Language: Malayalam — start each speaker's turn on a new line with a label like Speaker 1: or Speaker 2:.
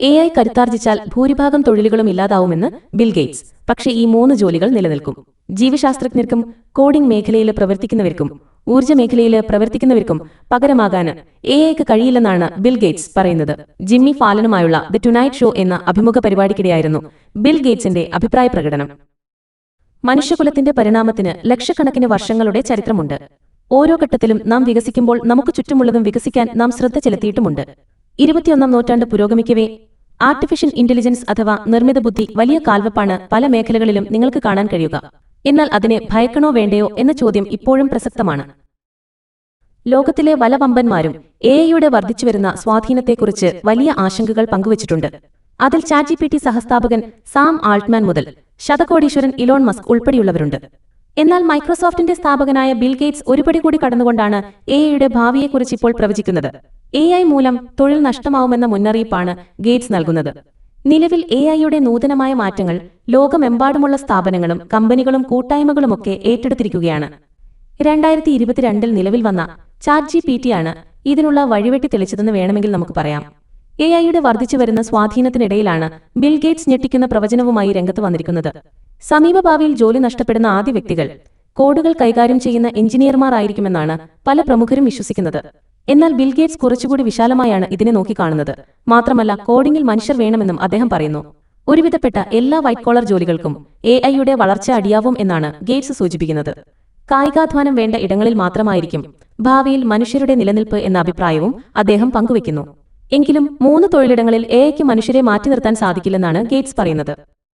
Speaker 1: എ ഐ കരുത്താർജിച്ചാൽ ഭൂരിഭാഗം തൊഴിലുകളും ഇല്ലാതാവുമെന്ന് ബിൽ ഗേറ്റ്സ്. പക്ഷേ ഈ മൂന്ന് ജോലികൾ നിലനിൽക്കും. ജീവശാസ്ത്രജ്ഞർക്കും കോഡിംഗ് മേഖലയിൽ പ്രവർത്തിക്കുന്നവർക്കും ഊർജ മേഖലയിൽ പ്രവർത്തിക്കുന്നവർക്കും പകരമാകാൻ എ ഐക്ക് കഴിയില്ലെന്നാണ് ബിൽ ഗേറ്റ്സ് പറയുന്നത്. ജിമ്മി ഫാലനുമായുള്ള ദി ടുനൈറ്റ് ഷോ എന്ന അഭിമുഖ പരിപാടിക്കിടെയായിരുന്നു ബിൽ ഗേറ്റ്സിന്റെ അഭിപ്രായ പ്രകടനം. മനുഷ്യകുലത്തിന്റെ പരിണാമത്തിന് ലക്ഷക്കണക്കിന് വർഷങ്ങളുടെ ചരിത്രമുണ്ട്. ഓരോ ഘട്ടത്തിലും നാം വികസിക്കുമ്പോൾ നമുക്ക് ചുറ്റുമുള്ളതും വികസിക്കാൻ നാം ശ്രദ്ധ ചെലുത്തിയിട്ടുമുണ്ട്. ഇരുപത്തിയൊന്നാം നൂറ്റാണ്ട് പുരോഗമിക്കവേ ആർട്ടിഫിഷ്യൽ ഇന്റലിജൻസ് അഥവാ നിർമ്മിത ബുദ്ധി വലിയ കാൽവെപ്പാണ് പല മേഖലകളിലും നിങ്ങൾക്ക് കാണാൻ കഴിയുക. എന്നാൽ അതിനെ ഭയക്കണോ വേണ്ടയോ എന്ന ചോദ്യം ഇപ്പോഴും പ്രസക്തമാണ്. ലോകത്തിലെ വലവമ്പന്മാരും എ ഐയുടെ വർദ്ധിച്ചുവരുന്ന സ്വാധീനത്തെക്കുറിച്ച് വലിയ ആശങ്കകൾ പങ്കുവച്ചിട്ടുണ്ട്. അതിൽ ചാറ്റ് ജി പി ടി സഹസ്ഥാപകൻ സാം ആൾട്ട്മാൻ മുതൽ ശതകോടീശ്വരൻ ഇലോൺ മസ്ക് ഉൾപ്പെടെയുള്ളവരുണ്ട്. എന്നാൽ മൈക്രോസോഫ്റ്റിന്റെ സ്ഥാപകനായ ബിൽ ഗേറ്റ്സ് ഒരുപടി കൂടി കടന്നുകൊണ്ടാണ് എ ഐയുടെ ഭാവിയെക്കുറിച്ച് ഇപ്പോൾ പ്രവചിക്കുന്നത്. എ ഐ മൂലം തൊഴിൽ നഷ്ടമാവുമെന്ന മുന്നറിയിപ്പാണ് ഗേറ്റ്സ് നൽകുന്നത്. നിലവിൽ എ ഐയുടെ നൂതനമായ മാറ്റങ്ങൾ ലോകമെമ്പാടുമുള്ള സ്ഥാപനങ്ങളും കമ്പനികളും കൂട്ടായ്മകളുമൊക്കെ ഏറ്റെടുത്തിരിക്കുകയാണ്. രണ്ടായിരത്തി ഇരുപത്തിരണ്ടിൽ നിലവിൽ വന്ന ചാറ്റ് ജി പി ആണ് ഇതിനുള്ള വഴിവെട്ടി തെളിച്ചതെന്ന് വേണമെങ്കിൽ നമുക്ക് പറയാം. എ ഐയുടെ വർദ്ധിച്ചുവരുന്ന സ്വാധീനത്തിനിടയിലാണ് ബിൽ ഗേറ്റ്സ് ഞെട്ടിക്കുന്ന പ്രവചനവുമായി രംഗത്ത് വന്നിരിക്കുന്നത്. സമീപഭാവിയിൽ ജോലി നഷ്ടപ്പെടുന്ന ആദ്യ വ്യക്തികൾ കോഡുകൾ കൈകാര്യം ചെയ്യുന്ന എഞ്ചിനീയർമാർ ആയിരിക്കുമെന്നാണ് പല പ്രമുഖരും വിശ്വസിക്കുന്നത്. എന്നാൽ ബിൽ ഗേറ്റ്സ് കുറച്ചുകൂടി വിശാലമായാണ് ഇതിനെ നോക്കിക്കാണുന്നത്. മാത്രമല്ല കോഡിംഗിൽ മനുഷ്യർ വേണമെന്നും അദ്ദേഹം പറയുന്നു. ഒരുവിധപ്പെട്ട എല്ലാ വൈറ്റ് കോളർ ജോലികൾക്കും എ ഐയുടെ വളർച്ച അടിയാവും എന്നാണ് ഗേറ്റ്സ് സൂചിപ്പിക്കുന്നത്. കായികാധ്വാനം വേണ്ട ഇടങ്ങളിൽ മാത്രമായിരിക്കും ഭാവിയിൽ മനുഷ്യരുടെ നിലനിൽപ്പ് എന്ന അഭിപ്രായവും അദ്ദേഹം പങ്കുവയ്ക്കുന്നു എങ്കിലും മൂന്ന് തൊഴിലിടങ്ങളിൽ എ മനുഷ്യരെ മാറ്റി നിർത്താൻ സാധിക്കില്ലെന്നാണ് ഗേറ്റ്സ് പറയുന്നത്.